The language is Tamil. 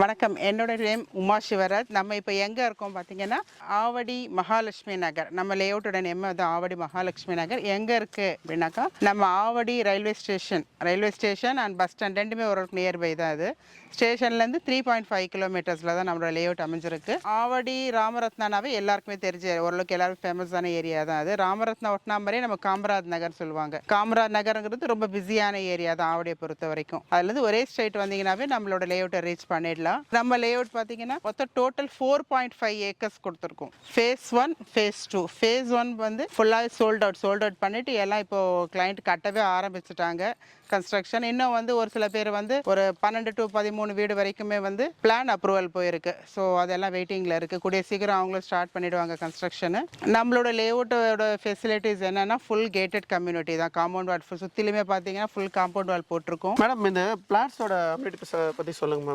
வணக்கம். என்னோட நேம் உமா சிவராஜ். நம்ம இப்போ எங்கே இருக்கோம் பார்த்தீங்கன்னா ஆவடி மகாலட்சுமி நகர். நம்ம லேஅவுட்டோட நேம் வந்து ஆவடி மகாலட்சுமி நகர். எங்கே இருக்குது அப்படின்னாக்கா நம்ம Avadi railway station railway station and bus stand ரெண்டுமே ஒரு நியர்பை தான் அது. ஸ்டேஷன்லேருந்து த்ரீ பாயிண்ட் ஃபைவ் கிலோமீட்டர்ஸில் தான் நம்மளோட லேஅவுட் அமைஞ்சிருக்கு. ஆவடி ராமரத்னாவே எல்லாருக்குமே தெரிஞ்ச ஓரளவுக்கு எல்லாரும் ஃபேமஸான ஏரியா தான் அது. ராமரத்னா ஒட்டினா மாதிரியே நம்ம காமராஜ் நகர் சொல்லுவாங்க. காமராஜ் நகருங்கிறது ரொம்ப பிஸியான ஏரியா தான் ஆவடியை பொறுத்த வரைக்கும் அதுலேருந்து ஒரே ஸ்ட்ரைட் வந்தீங்கன்னாவே நம்மளோட லேஅவுட்டை ரீச் பண்ணிடலாம். நம்ம லேஅவுட் பார்த்தீங்கன்னா மொத்தம் total four point five acres கொடுத்துருக்கோம். Phase one phase two phase one வந்து ஃபுல்லாக சோல்ட் அவுட் சோல்ட் அவுட் பண்ணிவிட்டு எல்லாம் இப்போது கிளைண்ட் கட்டவே ஆரம்பிச்சிட்டாங்க. கன்ஸ்ட்ரக்ஷன் இன்னும் வந்து ஒரு சில பேர் வந்து ஒரு பன்னெண்டு டு பதிமூணு வீடு வரைக்குமே வந்து பிளான் அப்ரூவல் போயிருக்கு. ஸோ அதெல்லாம் வெயிட்டிங்கில் இருக்குது கூடிய சீக்கிரம் அவங்களும் ஸ்டார்ட் பண்ணிடுவாங்க கன்ஸ்ட்ரக்ஷனு நம்மளோட லேஅவுட்டோட ஃபெசிலிட்டிஸ் என்னென்னா ஃபுல் கேட்டட் கம்யூனிட்டி தான். காம்பவுண்ட் வால் சுற்றிலுமே பார்த்தீங்கன்னா ஃபுல் காம்பவுண்ட் வால் போட்டிருக்கோம். மேடம் இந்த பிளாட்ஸோட அப்டேட் பற்றி சொல்லுங்கள் மேம்